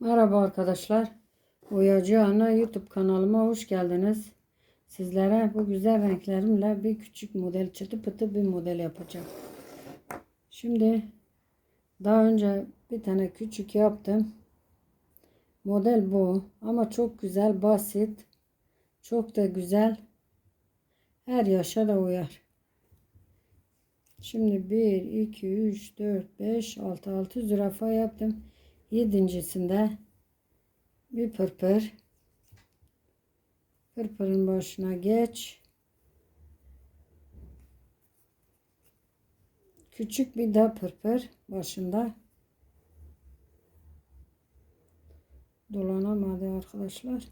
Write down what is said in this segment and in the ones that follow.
Merhaba arkadaşlar. Boyacı Ana YouTube kanalıma hoş geldiniz. Sizlere bu güzel renklerimle bir küçük model çıtı pıtı bir model yapacağım. Şimdi daha önce bir tane küçük yaptım. Model bu ama çok güzel basit. Çok da güzel. Her yaşa da uyar. Şimdi 1, 2, 3, 4, 5, 6, 6 zürafa yaptım. Yedincisinde bir pırpır. Pırpırın başına geç. Küçük bir daha pırpır başında. Dolanamadı arkadaşlar.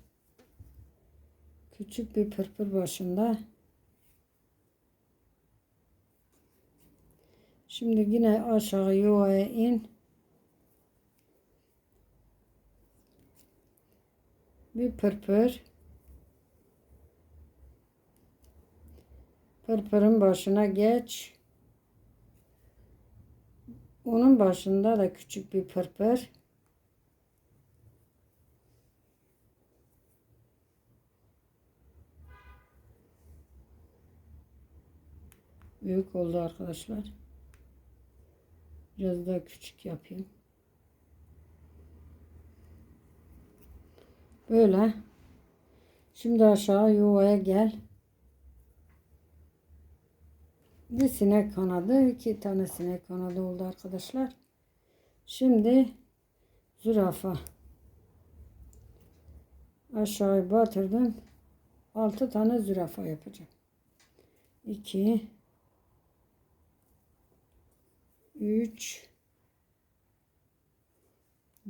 Küçük bir pırpır başında. Şimdi yine aşağı yuvaya in. Bir pırpır. Pırpırın başına geç. Onun başında da küçük bir pırpır. Büyük oldu arkadaşlar. Biraz daha küçük yapayım Böyle. Şimdi aşağı yuvaya gel. Bir sinek kanadı, iki tane sinek kanadı oldu arkadaşlar. Şimdi zürafa. Aşağıya batırdım. Altı tane zürafa yapacağım. İki. Üç.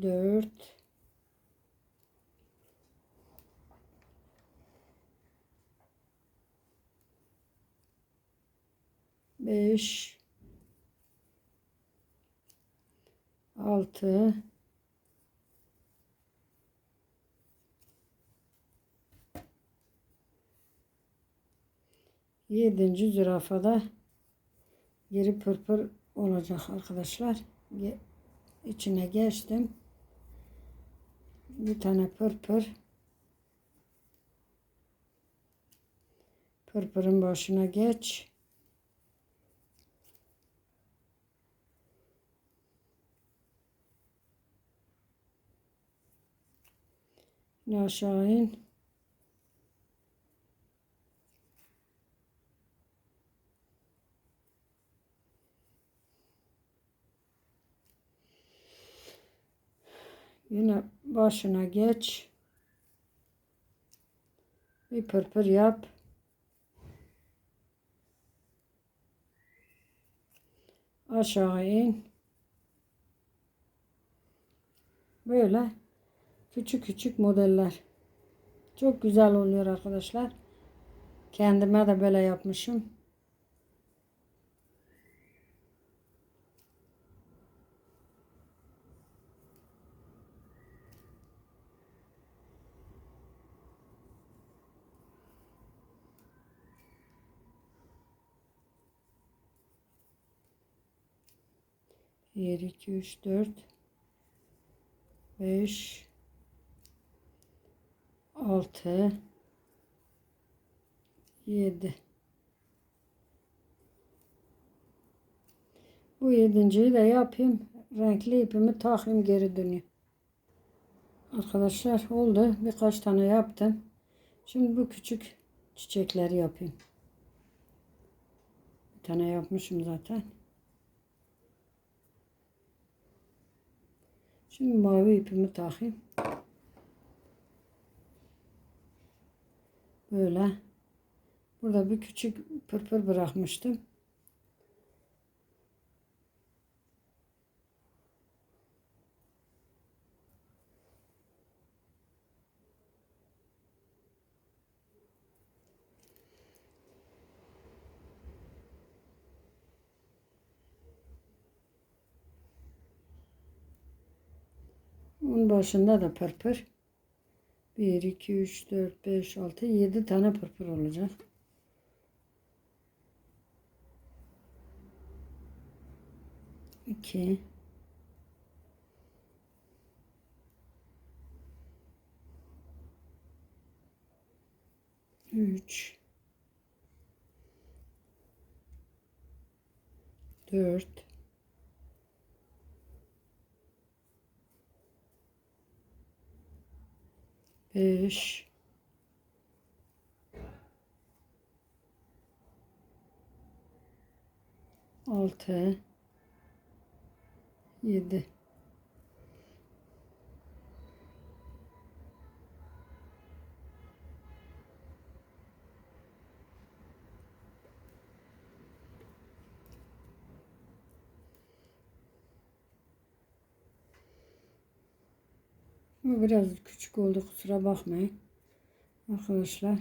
Dört. 5 6 Yedinci zürafada geri pırpır olacak arkadaşlar. içine geçtim. Bir tane pırpır. Pırpırın başına geç. Yine aşağı in. Yine başına geç. Bir pırpır yap. Aşağı in. Böyle Küçük küçük modeller. Çok güzel oluyor arkadaşlar. Kendime de böyle yapmışım. Bir, iki, üç, dört, beş, 6 7 Bu yedinciyi de yapayım. Renkli ipimi takayım geri döneyim. Arkadaşlar oldu. Birkaç tane yaptım. Şimdi bu küçük çiçekleri yapayım. Bir tane yapmışım zaten. Şimdi mavi ipimi takayım. Böyle. Burada bir küçük pırpır bırakmıştım. Onun başında da pırpır. 1, 2, 3, 4, 5, 6, 7 tane pırpır olacak. İki. Üç. Dört. 5 6 7 Bu biraz küçük oldu kusura bakmayın. Arkadaşlar.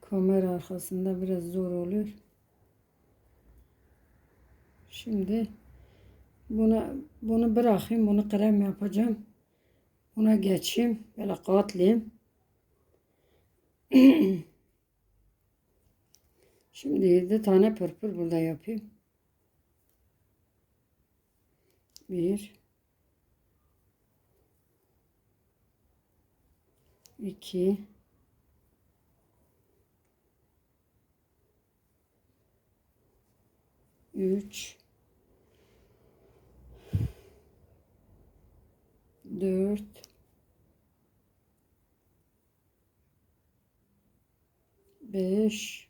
Kamera arkasında biraz zor oluyor. Şimdi buna bunu bırakayım. Bunu krem yapacağım. Buna geçeyim. Böyle katlayayım. Şimdi 7 tane pırpır burada yapayım. Bir. 2 3 4 5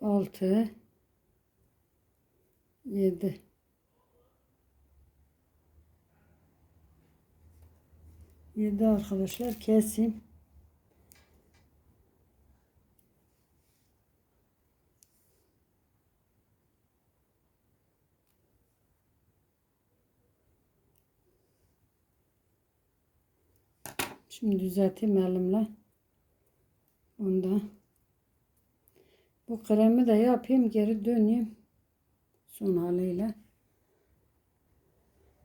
6 7 7 arkadaşlar kesim. Şimdi düzelteyim elimle. Onda. Bu kremi de yapayım geri döneyim. Son haliyle.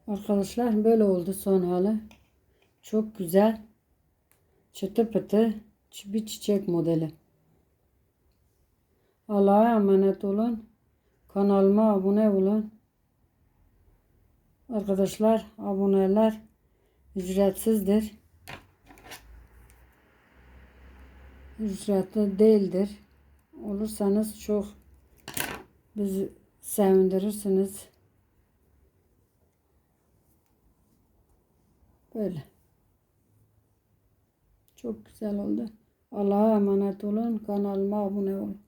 Arkadaşlar böyle oldu son hali. Çok güzel. Çıtı pıtı bir çiçek modeli. Allah'a emanet olun. Kanalıma abone olun. Arkadaşlar aboneler ücretsizdir. Ücretli değildir. Olursanız çok bizi sevindirirsiniz. Böyle. Çok güzel oldu. Allah'a emanet olun. Kanalıma abone olun.